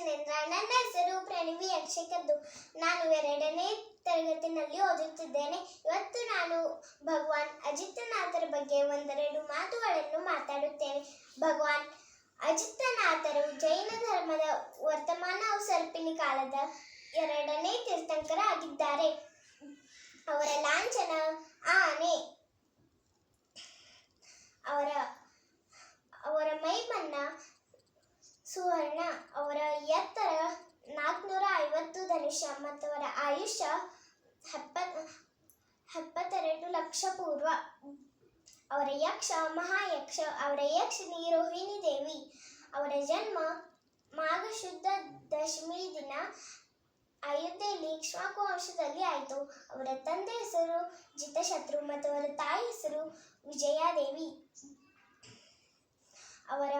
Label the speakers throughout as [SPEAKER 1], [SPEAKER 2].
[SPEAKER 1] ಕೃಷ್ಣೇಂದ್ರ ನನ್ನ ಹೆಸರು ಪ್ರಣವಿ ಅಕ್ಷಕದ್ದು ನಾನು ಎರಡನೇ ತರಗತಿನಲ್ಲಿ ಓದುತ್ತಿದ್ದೇನೆ. ಇವತ್ತು ನಾನು ಭಗವಾನ್ ಅಜಿತನಾಥರ ಬಗ್ಗೆ ಒಂದೆರಡು ಮಾತುಗಳನ್ನು ಮಾತಾಡುತ್ತೇನೆ. ಭಗವಾನ್ ಅಜಿತನಾಥರು ಜೈನ ಧರ್ಮದ ವರ್ತಮಾನ ಸರ್ಪಿನಿ ಕಾಲದ ಎರಡನೇ ತೀರ್ಥಂಕರಾಗಿದ್ದಾರೆ. ಅವರ ಲಾಂಛನ, ಆನೆ ಅವರ ಅವರ ಮೈ ಬಣ್ಣ ಸುವರ್ಣ, ಅವರ ಎತ್ತರ ನಾಲ್ಕುನೂರ ಐವತ್ತು ಧನುಷ ಮತ್ತು ಅವರ ಆಯುಷ್ಯ ಎಪ್ಪತ್ ಎಪ್ಪತ್ತೆರಡು ಲಕ್ಷ ಪೂರ್ವ. ಅವರ ಯಕ್ಷ, ಮಹಾಯಕ್ಷ, ಅವರ ಯಕ್ಷಿಣಿ ರೋಹಿಣಿ ದೇವಿ, ಅವರ ಜನ್ಮ ಮಾಘ ಶುದ್ಧ ದಶಮಿ ದಿನ ಅಯೋಧ್ಯೆಯಲ್ಲಿ ಇಕ್ಷ್ವಾಕು ಆಯಿತು. ಅವರ ತಂದೆ ಹೆಸರು ಜಿತಶತ್ರು ಮತ್ತು ಅವರ ತಾಯಿ ಹೆಸರು ವಿಜಯಾದೇವಿ. ಅವರ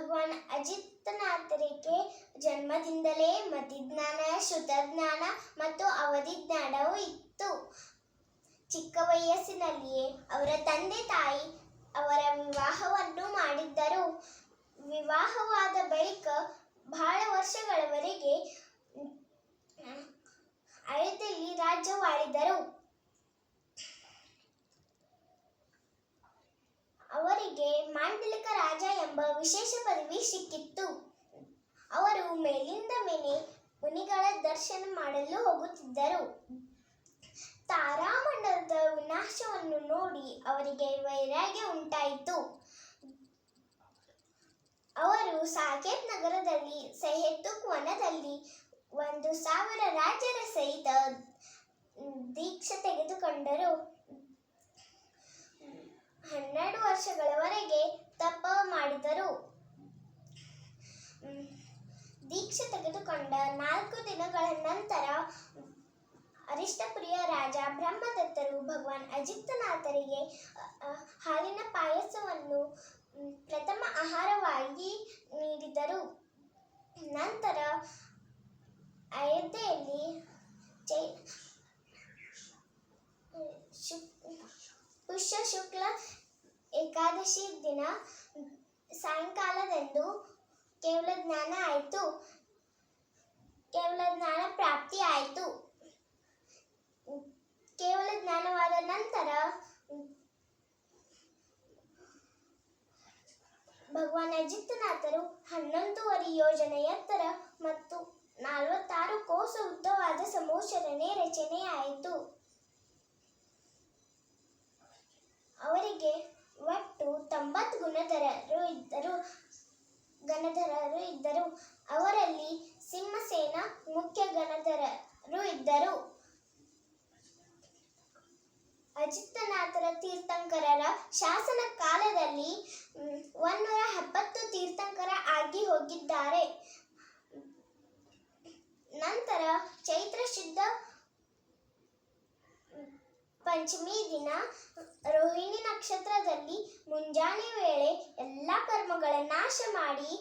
[SPEAKER 1] ಭಗವಾನ್ ಅಜಿತನಾಥರಿಗೆ ಜನ್ಮದಿಂದಲೇ ಮತಿಜ್ಞಾನ ಶ್ರುತಜ್ಞಾನ ಮತ್ತು ಅವಧಿ ಜ್ಞಾನವೂ ಇತ್ತು. ಚಿಕ್ಕ ವಯಸ್ಸಿನಲ್ಲಿಯೇ ಅವರ ತಂದೆ ತಾಯಿ ಅವರ ವಿವಾಹವನ್ನು ಮಾಡಿದ್ದರು. ವಿವಾಹವಾದ ಬಳಿಕ ಬಹಳ ವರ್ಷಗಳವರೆಗೆ ಅಯೋಧ್ಯೆಯಲ್ಲಿ ರಾಜ್ಯವಾಳಿದರು ಅವರಿಗೆ ಮಾಂಡಲಿಕ ರಾಜ ಎಂಬ ವಿಶೇಷ ಪದವಿ ಸಿಕ್ಕಿತ್ತು. ಅವರು ಮೇಲಿಂದ ಮೇಲೆ ಮುನಿಗಳ ದರ್ಶನ ಮಾಡಲು ಹೋಗುತ್ತಿದ್ದರು. ತಾರಾಮಂಡಲದ ವಿನಾಶವನ್ನು ನೋಡಿ ಅವರಿಗೆ ವೈರಾಗ್ಯ ಉಂಟಾಯಿತು. ಅವರು ಸಾಕೇತ್ ನಗರದಲ್ಲಿ ಸಹೇತುಕ್ ವನದಲ್ಲಿ ಒಂದು ಸಾವಿರ ರಾಜರ ಸಹಿತ ದೀಕ್ಷೆ ತೆಗೆದುಕೊಂಡರು. ಹನ್ನೆರಡು ವರ್ಷಗಳವರೆಗೆ ದೀಕ್ಷೆ ನಾಲ್ಕು ದಿನಗಳ ನಂತರ ಅರಿಷ್ಟಪ್ರಿಯ ರಾಜ ಬ್ರಹ್ಮದತ್ತರು ಭಗವಾನ್ ಅಜಿತನಾಥರಿಗೆ ಅ, ಅ, ಹಾಲಿನ ಪಾಯಸವನ್ನು ಪ್ರಥಮ ಆಹಾರವಾಗಿ ನೀಡಿದರು. ನಂತರ ಅಯೋಧ್ಯೆಯಲ್ಲಿ ಚೈ ಪುಷ್ಯ ಶುಕ್ಲ ಏಕಾದಶಿ ದಿನ ಸಾಯಂಕಾಲದಂದು ಕೇವಲ ಜ್ಞಾನ ಆಯಿತು. ಜ್ಞಾನ ಪ್ರಾಪ್ತಿಯಾಯಿತು ಕೇವಲ ಜ್ಞಾನವಾದ ನಂತರ ಭಗವಾನ್ ಅಜಿತನಾಥರು ಹನ್ನೊಂದೂವರೆ ಯೋಜನೆ ಎತ್ತರ ಮತ್ತು ನಲವತ್ತಾರು ಕೋಸ ಉದ್ದವಾದ ಸಮೋಚರಣೆ ರಚನೆಯಾಯಿತು. ಅವರಿಗೆ ಒಟ್ಟು ತೊಂಬತ್ತು ಗುಣಧರರು ಇದ್ದರು. ಗಣಧರರು ಇದ್ದರು. ಅವರಲ್ಲಿ ಮುಖ್ಯ ಗಣಧರರು ಇದ್ದರು. ಅಜಿತನಾಥರ ತೀರ್ಥಂಕರರ ಶಾಸನ ಕಾಲದಲ್ಲಿ ಒಂದೂರ ಎಪ್ಪತ್ತು ತೀರ್ಥಂಕರ ಆಗಿ ಹೋಗಿದ್ದಾರೆ. ನಂತರ ಚೈತ್ರ ಶುದ್ಧ ಪಂಚಮಿ ದಿನ, ರೋಹಿಣಿ ನಕ್ಷತ್ರದಲ್ಲಿ ಮುಂಜಾನೆ ವೇಳೆ ಎಲ್ಲ ಕರ್ಮಗಳ ನಾಶ ಮಾಡಿ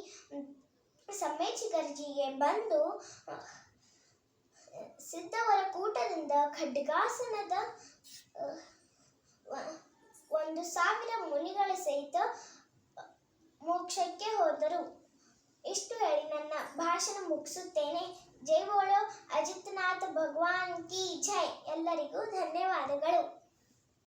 [SPEAKER 1] ಸಮ್ಮೇಚಿಗರ್ಜಿಗೆ ಬಂದು ಅಹ್, ಸಿದ್ಧವರ ಕೂಟದಿಂದ ಖಡ್ಗಾಸನದ ಒಂದು ಸಾವಿರ ಮುನಿಗಳ ಸಹಿತ ಮೋಕ್ಷಕ್ಕೆ ಹೋದರು. ಇಷ್ಟು ಹೇಳಿ ನನ್ನ ಭಾಷಣ ಮುಗಿಸುತ್ತೇನೆ. ಜೈ ಬೋಳೋ. ಅಜಿತನಾಥ ಭಗವಾನ್ ಕಿ ಜೈ. ಎಲ್ಲರಿಗೂ ಧನ್ಯವಾದಗಳು.